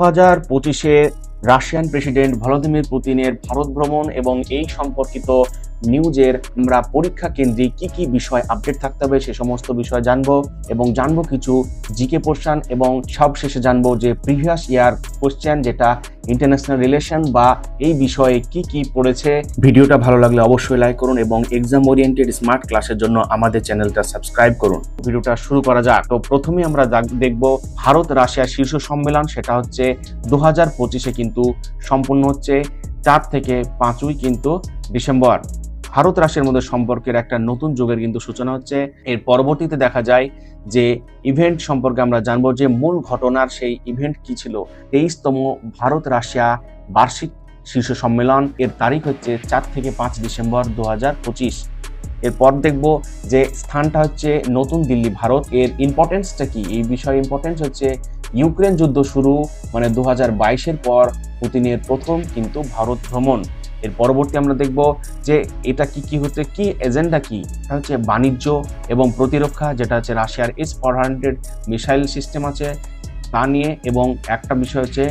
হাজার পঁচিশে Russian president Volodymyr পুতিনের ভারত ভ্রমণ এবং এই সম্পর্কিত নিউজের আমরা পরীক্ষা কেন্দ্রে কি কি বিষয় আপডেট থাকতে হবে সে সমস্ত বিষয় জানব এবং জানব কিছু জিকে পোর্শন এবং সবশেষে জানব যে প্রিভিয়াস ইয়ার কোশ্চেন যেটা ইন্টারন্যাশনাল রিলেশন বা এই বিষয়ে কি কি পড়েছে, ভিডিওটা ভালো লাগলে অবশ্যই লাইক করুন এবং এক্সাম ওরিয়েন্টেড স্মার্ট ক্লাসের জন্য আমাদের চ্যানেলটা সাবস্ক্রাইব করুন। ভিডিওটা শুরু করা যাক। তো প্রথমে আমরা দেখব, ভারত রাশিয়া শীর্ষ সম্মেলন, সেটা হচ্ছে দু হাজার পঁচিশে কিন্তু সম্পূর্ণ হচ্ছে, চার থেকে পাঁচই কিন্তু ডিসেম্বর। ভারত রাশিয়ার মধ্যে সম্পর্কের একটা নতুন যুগের কিন্তু সূচনা হচ্ছে। এর পরবর্তীতে দেখা যায় যে ইভেন্ট সম্পর্কে আমরা জানব যে মূল ঘটনার সেই ইভেন্ট কি ছিল। তেইশতম ভারত রাশিয়া বার্ষিক শীর্ষ সম্মেলন, এর তারিখ হচ্ছে চার থেকে পাঁচ ডিসেম্বর দু হাজার পঁচিশ। এরপর দেখব যে স্থানটা হচ্ছে নতুন দিল্লি, ভারত। এর ইম্পর্টেন্সটা কি? এই বিষয়ে ইম্পর্টেন্স হচ্ছে ইউক্রেন যুদ্ধ শুরু মানে দু হাজার পর পুতিনের প্রথম কিন্তু ভারত ভ্রমণ। এর পরবর্তী আমরা দেখব যে এটা কি কি হচ্ছে, কি এজেন্ডা কি? এটা হচ্ছে বাণিজ্য এবং প্রতিরক্ষা, যেটা হচ্ছে রাশিয়ার S four hundred missile system আছে, তা নিয়ে এবং একটা বিষয় হচ্ছে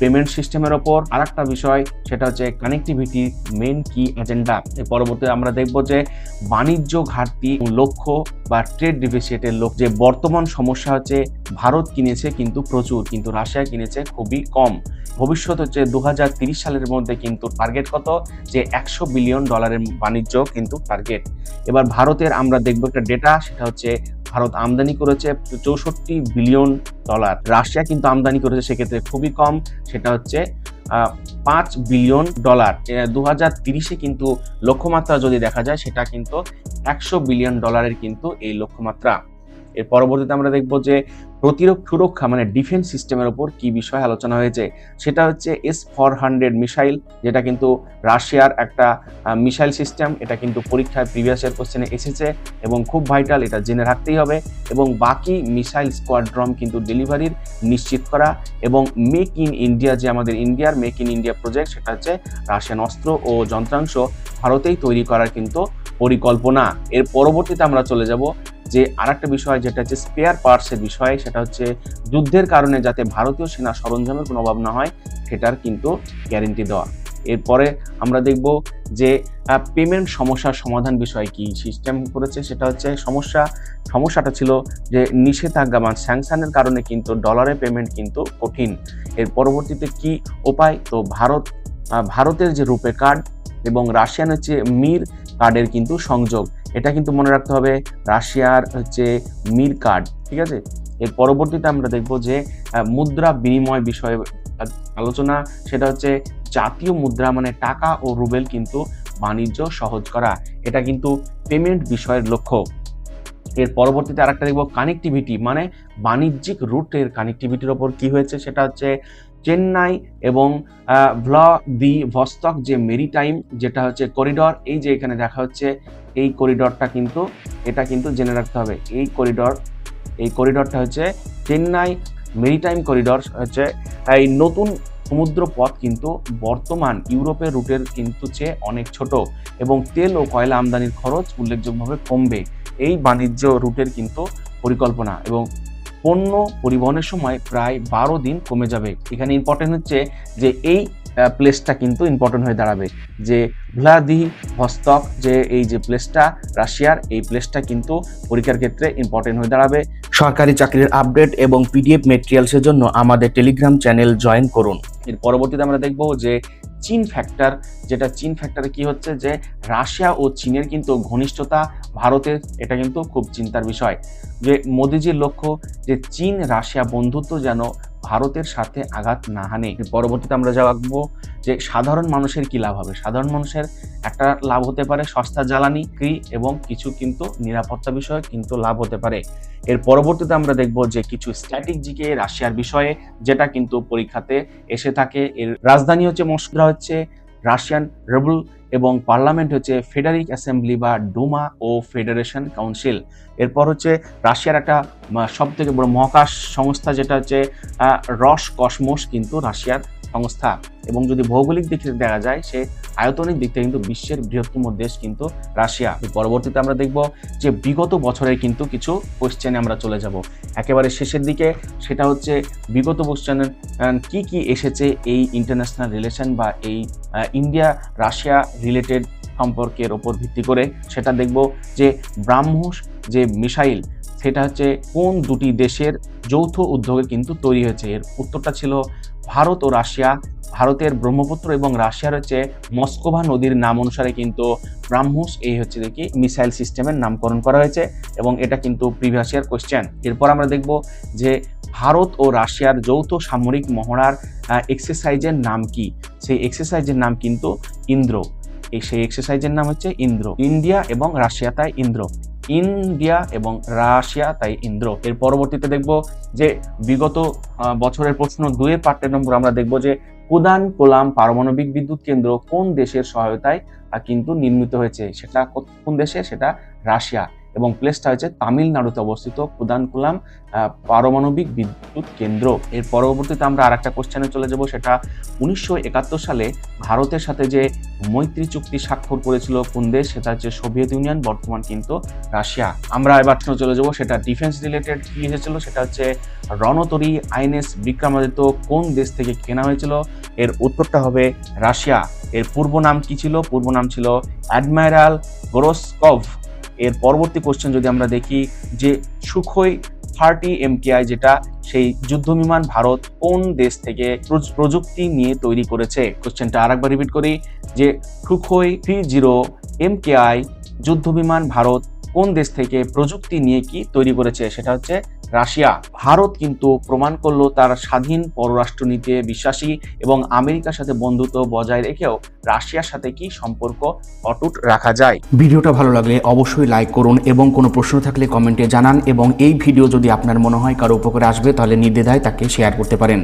পেমেন্ট সিস্টেমের ওপর আর একটা বিষয়, সেটা হচ্ছে কানেক্টিভিটি মেন কি এজেন্ডা এর পরবর্তী আমরা দেখব যে বাণিজ্য ঘাটতি লক্ষ্য বা ট্রেড ডিফিসিয়েটের লোক যে বর্তমান সমস্যা হচ্ছে ভারত কিনেছে কিন্তু প্রচুর, কিন্তু রাশিয়া কিনেছে খুবই কম। ভবিষ্যৎ হচ্ছে দু সালের মধ্যে কিন্তু টার্গেট কত? যে একশো বিলিয়ন ডলারের বাণিজ্য কিন্তু টার্গেট এবার ভারতের আমরা দেখব একটা ডেটা সেটা হচ্ছে ভারত আমদানি করেছে চৌষট্টি বিলিয়ন ডলার। রাশিয়া কিন্তু আমদানি করেছে সেক্ষেত্রে খুবই কম, সেটা হচ্ছে পাঁচ বিলিয়ন ডলার। দু হাজার তিরিশে কিন্তু লক্ষ্যমাত্রা যদি দেখা যায়, সেটা কিন্তু একশো বিলিয়ন ডলারের কিন্তু এই লক্ষ্যমাত্রা। এর পরবর্তীতে আমরা দেখব যে প্রতিরক্ষা সুরক্ষা মানে ডিফেন্স সিস্টেমের ওপর কি বিষয়ে আলোচনা হয়েছে, সেটা হচ্ছে এস ফোর হান্ড্রেড মিসাইল যেটা কিন্তু রাশিয়ার একটা মিসাইল সিস্টেম এটা কিন্তু পরীক্ষায় প্রিভিয়াস ইয়ার কোশ্চেনে এসেছে এবং খুব ভাইটাল এটা জেনে রাখতেই হবে এবং বাকি মিসাইল স্কোয়াড্রম কিন্তু ডেলিভারির নিশ্চিত করা এবং মেক ইন ইন্ডিয়া যে আমাদের ইন্ডিয়ার মেক ইন ইন্ডিয়া প্রজেক্ট সেটা হচ্ছে রাশিয়ান অস্ত্র ও যন্ত্রাংশ ভারতেই তৈরি করার কিন্তু পরিকল্পনা। এর পরবর্তীতে আমরা চলে যাব যে আরেকটা বিষয় যেটা হচ্ছে স্পেয়ার পার্টসের বিষয়, সেটা হচ্ছে যুদ্ধের কারণে যাতে ভারতীয় সেনা সরঞ্জামের কোনো অভাব না হয়, সেটার কিন্তু গ্যারেন্টি দেওয়া। এরপরে আমরা দেখব যে পেমেন্ট সমস্যার সমাধান বিষয় কি সিস্টেম করেছে, সেটা হচ্ছে সমস্যা, সমস্যাটা ছিল যে নিষেধাজ্ঞা বা স্যাংশনের কারণে কিন্তু ডলারে পেমেন্ট কিন্তু কঠিন। এর পরবর্তীতে কি উপায়? তো ভারত ভারতের যে রূপে কার্ড এবং রাশিয়ান হচ্ছে মির কার্ডের কিন্তু সংযোগ। এটা কিন্তু মনে রাখতে হবে রাশিয়ার হচ্ছে মির কার্ড, ঠিক আছে? এর পরবর্তীতে আমরা দেখব যে মুদ্রা বিনিময় বিষয়ে আলোচনা, সেটা হচ্ছে জাতীয় মুদ্রা মানে টাকা ও রুবেল কিন্তু বাণিজ্য সহজ করা, এটা কিন্তু পেমেন্ট বিষয়ের লক্ষ্য। এর পরবর্তীতে আরেকটা দেখব কানেক্টিভিটি মানে বাণিজ্যিক রুটের কানেক্টিভিটির ওপর কি হয়েছে, সেটা হচ্ছে চেন্নাই এবং ভ্ল দি ভস্তক যে মেরিটাইম, যেটা হচ্ছে করিডর, এই যে এখানে দেখা হচ্ছে এই করিডরটা কিন্তু, এটা কিন্তু জেনে রাখতে হবে। এই করিডর, এই করিডরটা হচ্ছে চেন্নাই মেরিটাইম করিডর, হচ্ছে এই নতুন সমুদ্র পথ কিন্তু বর্তমান ইউরোপের রুটের কিন্তু চেয়ে অনেক ছোট এবং তেল ও কয়লা আমদানির খরচ উল্লেখযোগ্যভাবে কমবে। এই বাণিজ্য রুটের কিন্তু পরিকল্পনা এবং পণ্য পরিবহনের সময় প্রায় বারো দিন কমে যাবে। এখানে ইম্পর্টেন্ট হচ্ছে যে এই প্লেসটা কিন্তু ইম্পর্টেন্ট হয়ে দাঁড়াবে। যে ভ্লাদি ভস্তক যে এই যে প্লেসটা রাশিয়ার এই প্লেসটা কিন্তু পরীক্ষার ক্ষেত্রে ইম্পর্টেন্ট হয়ে দাঁড়াবে। সরকারি চাকরির আপডেট এবং পিডিএফ মেটেরিয়ালসের জন্য আমাদের টেলিগ্রাম চ্যানেল জয়েন করুন। এর পরবর্তীতে আমরা দেখব যে চীন ফ্যাক্টর যেটা চীন ফ্যাক্টরে কি হচ্ছে যে রাশিয়া ও চীনের কিন্তু ঘনিষ্ঠতা ভারতের, এটা কিন্তু খুব চিন্তার বিষয়। যে মোদিজির লক্ষ্য যে চীন রাশিয়া বন্ধুত্ব যেন ভারতের সাথে আঘাত না হানে। পরবর্তীতে আমরা জানব যে সাধারণ মানুষের কি লাভ হবে? সাধারণ মানুষের একটা লাভ হতে পারে সস্তা জ্বালানি ক্রি এবং কিছু কিন্তু নিরাপত্তা বিষয়ে কিন্তু লাভ হতে পারে। এর পরবর্তীতে আমরা দেখব যে কিছু স্ট্যাটিক জিকে রাশিয়ার বিষয়ে যেটা কিন্তু পরীক্ষাতে এসে থাকে। এর রাজধানী হচ্ছে মস্কো, হচ্ছে রাশিয়ান রেবল এবং পার্লামেন্ট হচ্ছে ফেডারিক অ্যাসেম্বলি বা ডুমা ও ফেডারেশন কাউন্সিল। এরপর হচ্ছে রাশিয়ার একটা সব থেকে বড় মহাকাশ সংস্থা যেটা হচ্ছে রস কসমোস কিন্তু রাশিয়ার সংস্থা। এবং যদি ভৌগোলিক দিক থেকে দেখা যায়, সে আয়তনিক দিক থেকে কিন্তু বিশ্বের বৃহত্তম দেশ কিন্তু রাশিয়া। পরবর্তীতে আমরা দেখব যে বিগত বছরের কিন্তু কিছু কোশ্চেনে আমরা চলে যাব। একেবারে শেষের দিকে সেটা হচ্ছে বিগত কোশ্চেনের কি কি এসেছে এই ইন্টারন্যাশনাল রিলেশন বা এই ইন্ডিয়া রাশিয়া রিলেটেড সম্পর্কের ওপর ভিত্তি করে সেটা দেখব যে ব্রাহ্মস যে মিসাইল, সেটা হচ্ছে কোন দুটি দেশের যৌথ উদ্যোগে কিন্তু তৈরি হয়েছে। এর উত্তরটা ছিল ভারত ও রাশিয়া। ভারতের ব্রহ্মপুত্র এবং রাশিয়ার হচ্ছে মস্কোভা নদীর নাম অনুসারে কিন্তু ব্রাহ্মস এই হচ্ছে দেখি মিসাইল সিস্টেমের নামকরণ করা হয়েছে এবং এটা কিন্তু প্রিভিয়াস ইয়ার কোশ্চেন এরপর আমরা দেখব যে ভারত ও রাশিয়ার যৌথ সামরিক মহড়ার এক্সারসাইজের নাম কি? সেই এক্সারসাইজের নাম কিন্তু ইন্দ্র। এই সেই এক্সারসাইজের নাম হচ্ছে ইন্দ্র। ইন্ডিয়া এবং রাশিয়া তাই ইন্দ্র। ইন্ডিয়া এবং রাশিয়া তাই ইন্দ্র। এর পরবর্তীতে দেখব যে বিগত বছরের প্রশ্ন দুয়ের পার্টের নম্বর আমরা দেখব যে কুদান, কোলাম, পারমাণবিক বিদ্যুৎ কেন্দ্র কোন দেশের সহায়তায় কিন্তু নির্মিত হয়েছে? সেটা কোন দেশে? সেটা রাশিয়া। এবং প্লেসটা হচ্ছে তামিলনাড়ুতে অবস্থিত কুদানকুলাম পারমাণবিক বিদ্যুৎ কেন্দ্র। এর পরবর্তীতে আমরা আর একটা কোশ্চেনে চলে যাব, সেটা উনিশশো একাত্তর সালে ভারতের সাথে যে মৈত্রী চুক্তি স্বাক্ষর করেছিল কোন দেশ, সেটা হচ্ছে সোভিয়েত ইউনিয়ন, বর্তমান কিন্তু রাশিয়া। আমরা এবার চলে যাব, সেটা ডিফেন্স রিলেটেড কি এসেছিল, সেটা হচ্ছে রণতরী আইএনএস বিক্রমাদিত্য কোন দেশ থেকে কেনা হয়েছিল? এর উত্তরটা হবে রাশিয়া। এর পূর্ব নাম কি ছিল? পূর্ব নাম ছিল অ্যাডমাইরাল গোরস্কভ। এর পরবর্তী কোশ্চেন যদি আমরা দেখি, যে সুখই থার্টি এমকেআই যেটা সেই যুদ্ধ বিমান ভারত কোন দেশ থেকে প্রযুক্তি নিয়ে তৈরি করেছে? কোশ্চেনটা আরেকবার রিপিট করি, যে সুখই থ্রি জিরো এমকেআই যুদ্ধ বিমান ভারত কোন দেশ থেকে প্রযুক্তি নিয়ে কি তৈরি করেছে সেটা হচ্ছে রাশিয়া। ভারত কিন্তু প্রমাণ করল তার স্বাধীন পররাষ্ট্রনীতিতে বিশ্বাসী এবং আমেরিকার সাথে বন্ধুত্ব বজায় রেখেও রাশিয়ার সাথে কি সম্পর্ক অটুট রাখা যায়। ভিডিওটা ভালো লাগলে অবশ্যই লাইক করুন এবং কোনো প্রশ্ন থাকলে কমেন্টে জানান এবং এই ভিডিও যদি আপনার মনে হয় কারও উপকারে আসবে তাহলে নির্দ্বিধায় তাকে শেয়ার করতে পারেন।